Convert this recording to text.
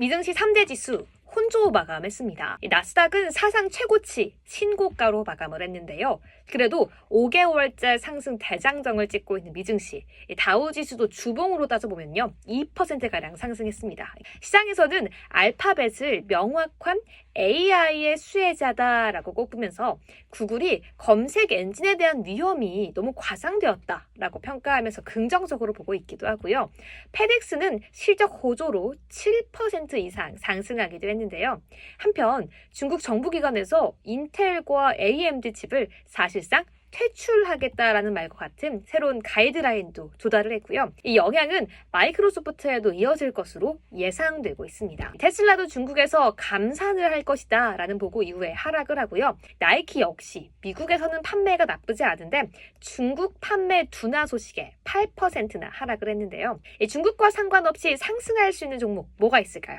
미증시 3대 지수 혼조 마감했습니다. 이 나스닥은 사상 최고치 신고가로 마감을 했는데요. 그래도 5개월째 상승 대장정을 찍고 있는 미증시, 이 다우 지수도 주봉으로 따져보면요. 2%가량 상승했습니다. 시장에서는 알파벳을 명확한 AI의 수혜자다라고 꼽으면서 구글이 검색 엔진에 대한 위험이 너무 과장되었다라고 평가하면서 긍정적으로 보고 있기도 하고요. 페덱스는 실적 호조로 7% 이상 상승하기도 했는데요. 한편 중국 정부기관에서 인텔 과 AMD 칩을 사실상 퇴출하겠다라는 말과 같은 새로운 가이드라인도 조달을 했고요. 이 영향은 마이크로소프트에도 이어질 것으로 예상되고 있습니다. 테슬라도 중국에서 감산을 할 것이다 라는 보고 이후에 하락을 하고요. 나이키 역시 미국에서는 판매가 나쁘지 않은데 중국 판매 둔화 소식에 8%나 하락을 했는데요. 이 중국과 상관없이 상승할 수 있는 종목 뭐가 있을까요?